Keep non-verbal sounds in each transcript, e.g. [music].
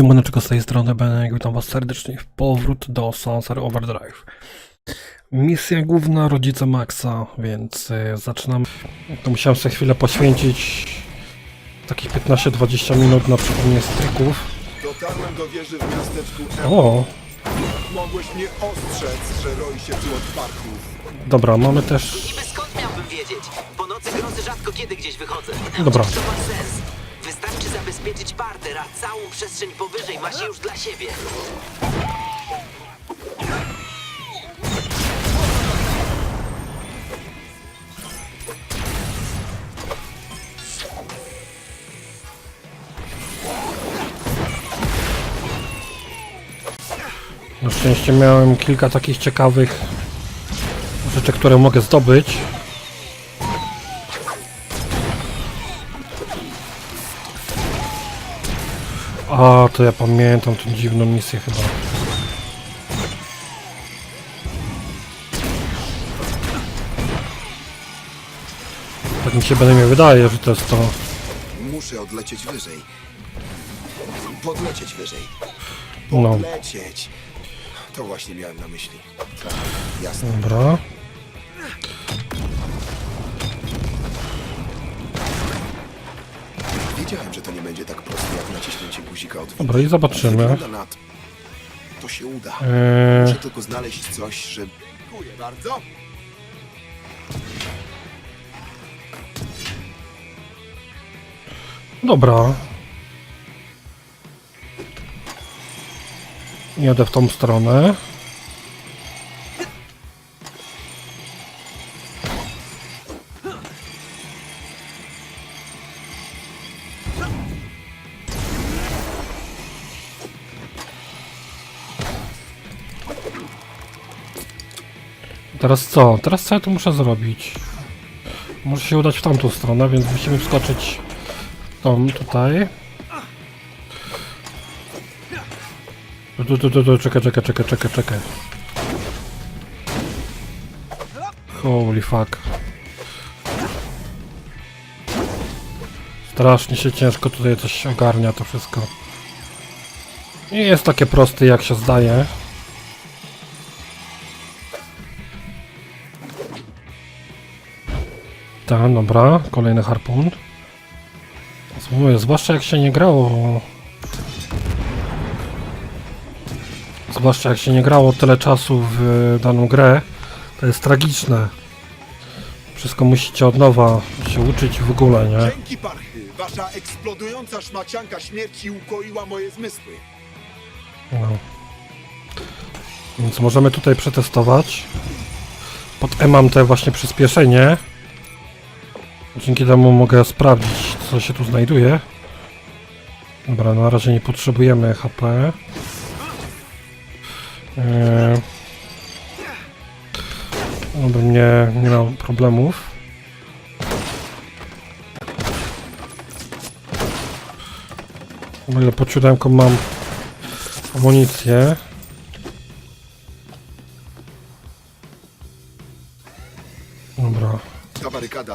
Siemaneczko z tej strony Benek, witam was serdecznie w powrót do Sunset Overdrive. Misja główna rodzice Maxa, więc y, zaczynam. To musiałem sobie chwilę poświęcić takich 15-20 minut na przypomnienie stryków. Dotarłem do wieży w miasteczku M. O, Mogłeś mnie ostrzec, że roi się tu od parków. dobra, mamy też... Niby skąd miałbym wiedzieć? Po nocy grozy rzadko kiedy gdzieś wychodzę. Dobra. To ma sens. Wystarczy zabezpieczyć parter, a całą przestrzeń powyżej ma się już dla siebie. Na szczęście miałem kilka takich ciekawych rzeczy, które mogę zdobyć. A, to ja pamiętam tę dziwną misję chyba. Tak mi się bynajmniej wydaje, że to jest to. Muszę odlecieć wyżej. Podlecieć wyżej. No, Podlecieć. To właśnie miałem na myśli. Jasne. dobra. Wiedziałem, że to nie będzie tak proste naciśnięcie guzika od Dobra, i zobaczymy. Wygląda na to. To się uda. Eee, Muszę tylko znaleźć coś, że... Dziękuję bardzo. dobra. Jadę w tą stronę. Teraz co? Teraz co ja tu muszę zrobić? Muszę się udać w tamtą stronę, więc musimy wskoczyć tą tutaj. Tu, tu, tu, tu, czekaj, czekaj, czekaj, czekaj, czekaj. Holy fuck. Strasznie się ciężko tutaj coś ogarnia to wszystko. Nie jest takie proste jak się zdaje. Dobra, kolejny harpun. Mówię, zwłaszcza jak się nie grało. Zwłaszcza jak się nie grało tyle czasu w daną grę, to jest tragiczne. Wszystko musicie od nowa się uczyć w ogóle, nie? Dzięki parchy. Wasza eksplodująca szmacianka śmierci ukoiła moje zmysły. No. Więc możemy tutaj przetestować. Pod E mam te właśnie przyspieszenie. Dzięki temu mogę sprawdzić, co się tu znajduje. Dobra, na razie nie potrzebujemy HP. Eee... Abym nie, nie miał problemów. O ile pod mam amunicję.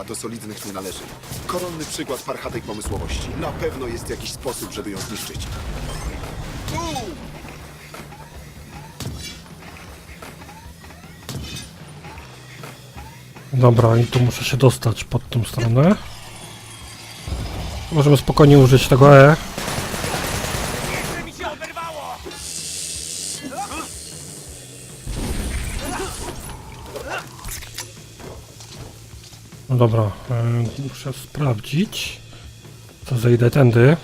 Do solidnych nie należy. Koronny przykład parchatej pomysłowości. Na pewno jest jakiś sposób, żeby ją zniszczyć. Uuu! Dobra, i tu muszę się dostać pod tą stronę. Możemy spokojnie użyć tego E. No dobra, e, muszę sprawdzić. To zejdę tędy.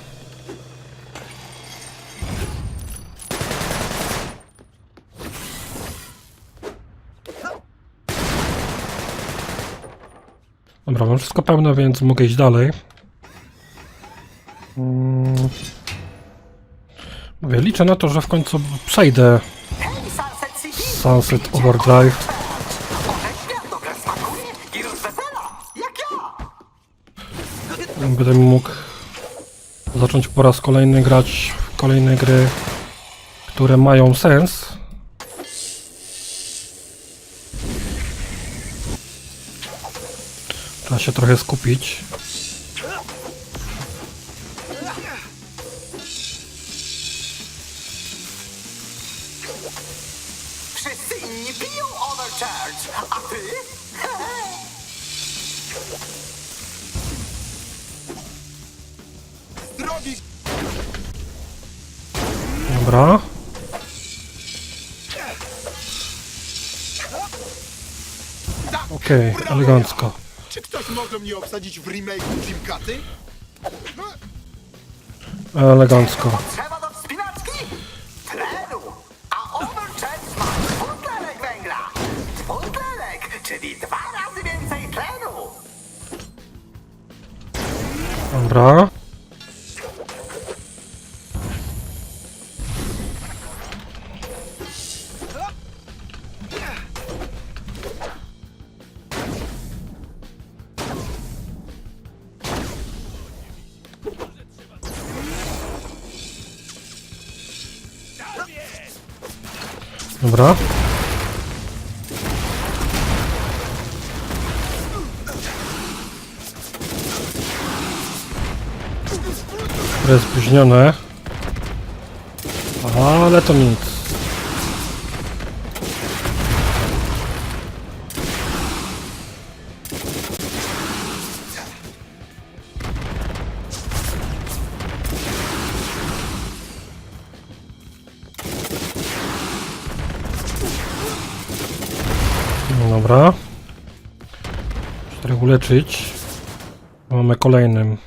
Dobra, mam wszystko pełne, więc mogę iść dalej. Mm. Mówię, liczę na to, że w końcu przejdę! Sunset Overdrive. będę mógł zacząć po raz kolejny grać w kolejne gry, które mają sens. Trzeba się trochę skupić. Wszyscy inni piją overcharge, a ty Okej, elegancko. Czy ktoś może mnie obsadzić w remake'u Jim Katy? Elegancko. Trzeba do wspinaczki? Tlenu. A overchest ma dwutlenek węgla. Dwutlenek, czyli dwa razy więcej tlenu. Dobra. Dobra. Które. Ale to nic. Go uleczyć. Mamy kolejnym.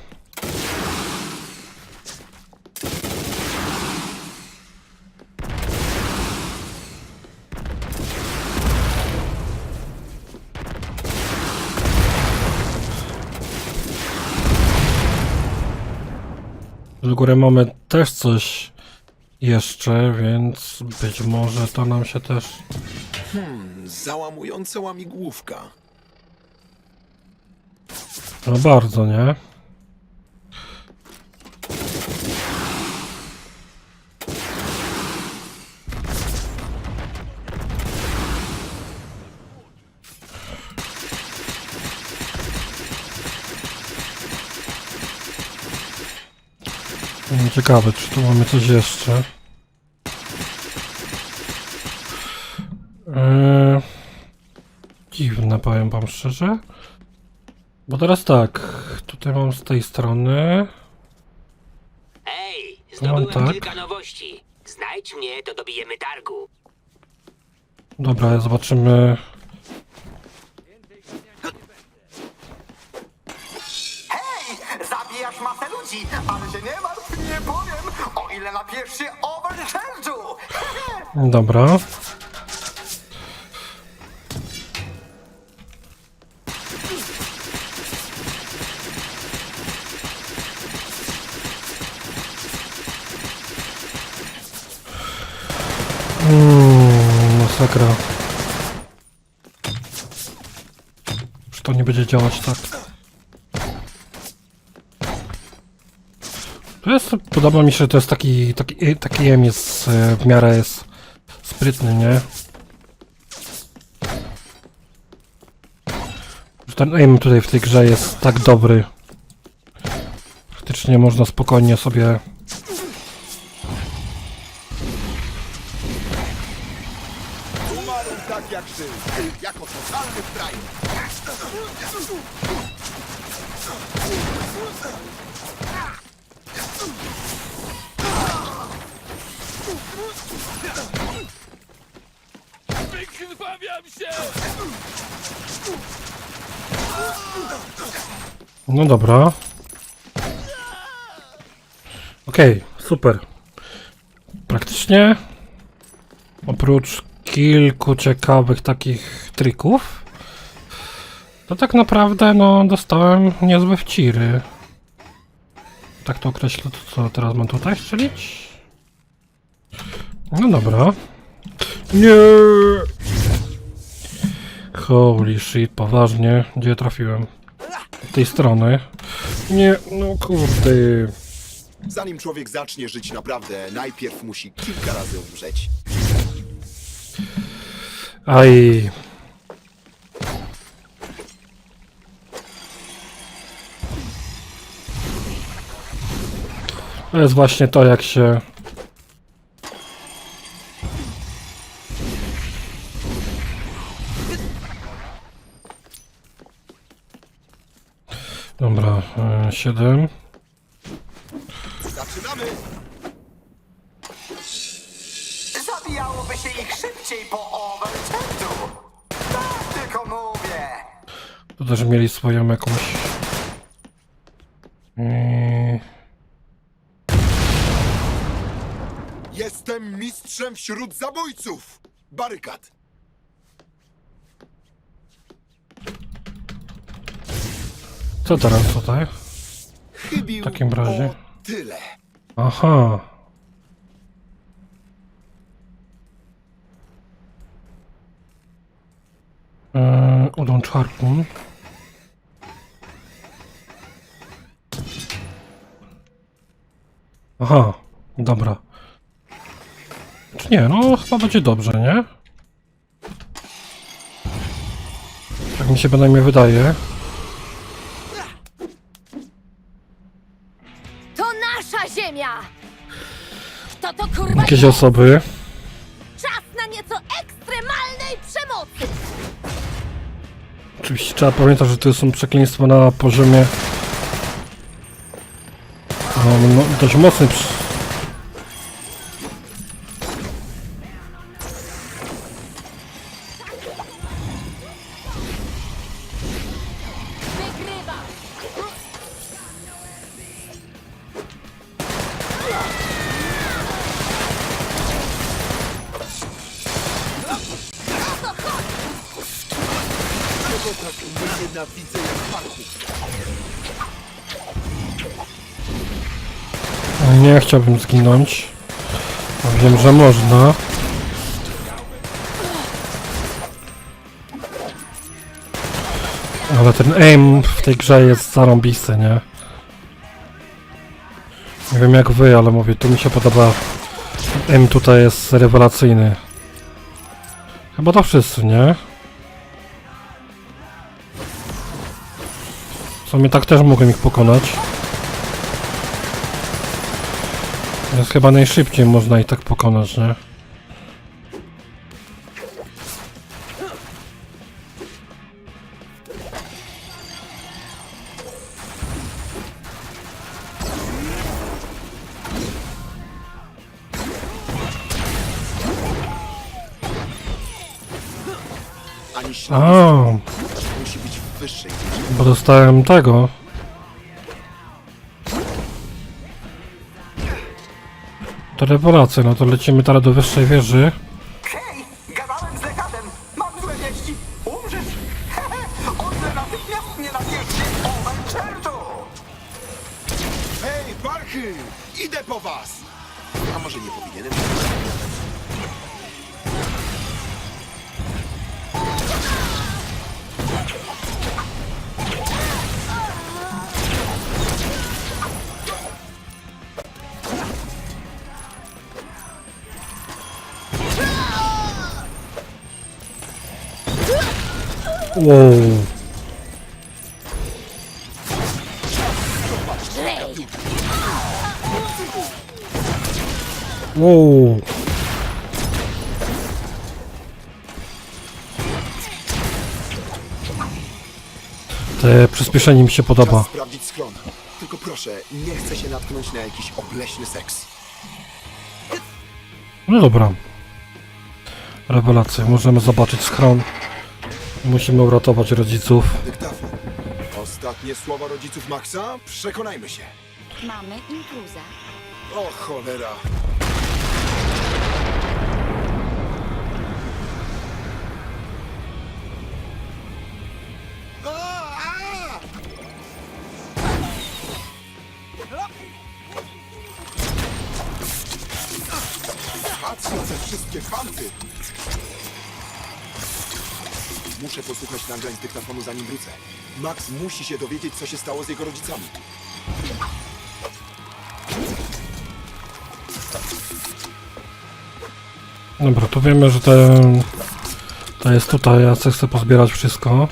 Z góry mamy też coś jeszcze, więc być może to nam się też... Załamująca łamigłówka. No bardzo, nie? Mm, Ciekawe, czy tu mamy coś jeszcze. Eee, dziwne, powiem wam szczerze. Bo teraz tak, tutaj mam z tej strony. Ej, zdobyłem tak. kilka nowości. Znajdź mnie, to dobijemy targu. Dobra, zobaczymy. Hej, zabijasz masę ludzi, ale się nie martw, nie powiem, o ile napijesz się overcharge'u. [laughs] Dobra. Mm, masakra. Czy to nie będzie działać tak? To jest, podoba mi się, że to jest taki, taki, taki aim jest e, w miarę jest sprytny, nie? Ten aim tutaj w tej grze jest tak dobry. Faktycznie można spokojnie sobie No dobra. Okej, super. Praktycznie oprócz kilku ciekawych takich trików, to tak naprawdę no dostałem niezłe wciry. Tak to określę, to co teraz mam tutaj strzelić? No dobra. Nie! Holy shit, poważnie, gdzie trafiłem? Z tej strony. Nie, no kurde. Zanim człowiek zacznie żyć naprawdę, najpierw musi kilka razy umrzeć. Aj. To jest właśnie to, jak się. Dobra, e, siedem. Zaczynamy! ich szybciej po overcharge'u. Tak tylko mówię. Tu też mieli swoją jakąś... Mm, Jestem mistrzem wśród zabójców! Barykad! co teraz tutaj? Chybił W takim razie. o tyle. Aha. Eee, udącz harpun. Aha, dobra. Czy nie, no chyba będzie dobrze, nie? Tak mi się bynajmniej wydaje. To nasza ziemia! Kto to kurwa Jakieś jest? osoby. Czas na nieco ekstremalnej przemocy! Oczywiście trzeba pamiętać, że to są przekleństwa na poziomie no, no, dość mocny. Przy... nienawidzę? Nie chciałbym zginąć. A Wiem, że można. Ale ten aim w tej grze jest zarąbisty, nie? Nie wiem jak wy, ale mówię, tu mi się podoba. Aim tutaj jest rewelacyjny. Chyba to wszyscy, nie? Sumie tak też mogłem ich pokonać. Jest chyba najszybciej można i tak pokonać, nie? A, wyższej bo dostałem tego. Rewelacja, no to lecimy teraz do wyższej wieży. Wow. Wow. Te przyspieszenie mi się podoba. Sprawdzić schron. Tylko proszę, nie chcę się natknąć na jakiś obleśny seks. No dobra. Rewelacja. Możemy zobaczyć schron. Musimy uratować rodziców. Dyktafon. Ostatnie słowa rodziców Maxa? Przekonajmy się. Mamy intruza. O cholera. A, a! Patrz na te wszystkie fanty! Muszę posłuchać nagrań z dyktafonu zanim wrócę. Max musi się dowiedzieć, co się stało z jego rodzicami. Dobra, to wiemy, że te, to jest tutaj. Ja chcę pozbierać wszystko.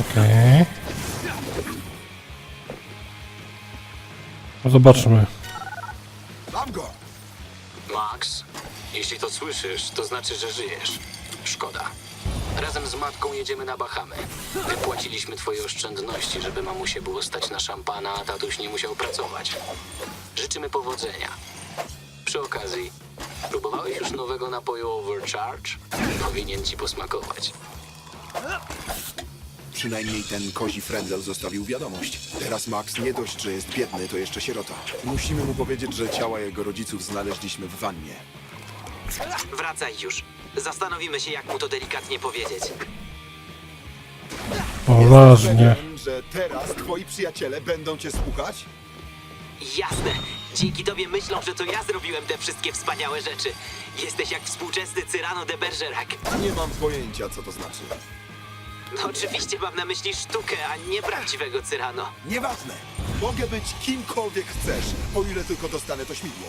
Okej. No Zobaczmy. Mam go! Max, jeśli to słyszysz, to znaczy, że żyjesz. Szkoda. Razem z matką jedziemy na Bahamy. Wypłaciliśmy twoje oszczędności, żeby mamusie było stać na szampana, a tatuś nie musiał pracować. Życzymy powodzenia. Przy okazji, próbowałeś już nowego napoju Overcharge? Powinien ci posmakować. Przynajmniej ten kozi frędzel zostawił wiadomość. Teraz Max nie dość, że jest biedny, to jeszcze sierota. Musimy mu powiedzieć, że ciała jego rodziców znaleźliśmy w wannie. Wracaj już. Zastanowimy się, jak mu to delikatnie powiedzieć. Poważnie. Pewien, że teraz twoi przyjaciele będą cię słuchać? Jasne. Dzięki tobie myślą, że to ja zrobiłem te wszystkie wspaniałe rzeczy. Jesteś jak współczesny Cyrano de Bergerac. Nie mam pojęcia, co to znaczy. No oczywiście mam na myśli sztukę, a nie prawdziwego Cyrano. Nieważne. Mogę być kimkolwiek chcesz, o ile tylko dostanę to śmigło.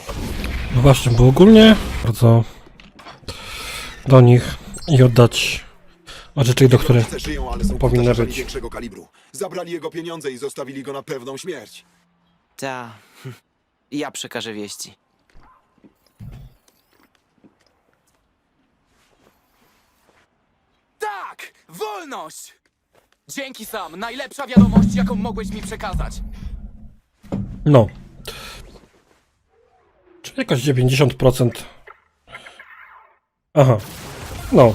No właśnie, bo ogólnie bardzo do nich i oddać rzeczy, tych, do których Rodzice żyją, ale są powinny być. większego kalibru. Zabrali jego pieniądze i zostawili go na pewną śmierć. Ta. [laughs] Ja przekażę wieści. Tak! Wolność! Dzięki sam, najlepsza wiadomość, jaką mogłeś mi przekazać. No. Czyli jakoś 90%. Aha. No.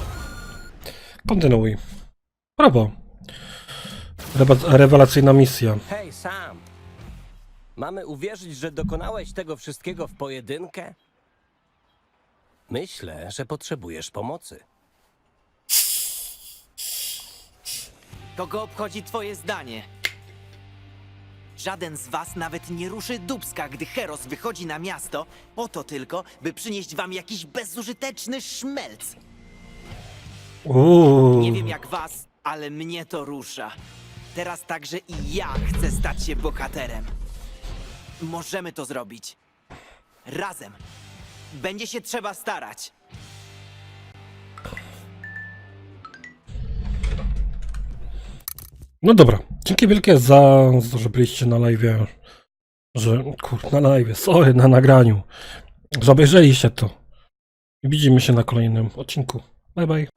Kontynuuj. Brawo. Reba- rewelacyjna misja. Hej, Sam! Mamy uwierzyć, że dokonałeś tego wszystkiego w pojedynkę? Myślę, że potrzebujesz pomocy. Kogo obchodzi twoje zdanie? Żaden z was nawet nie ruszy dubska, gdy Heros wychodzi na miasto, po to tylko, by przynieść wam jakiś bezużyteczny szmelc. Uuu. Nie wiem jak was, ale mnie to rusza. Teraz także i ja chcę stać się bohaterem. Możemy to zrobić. Razem. Będzie się trzeba starać. No dobra. Dzięki wielkie za, za że byliście na live. Że, kur, na live, sorry, na nagraniu. Że obejrzeliście to. Widzimy się na kolejnym odcinku. Bye bye.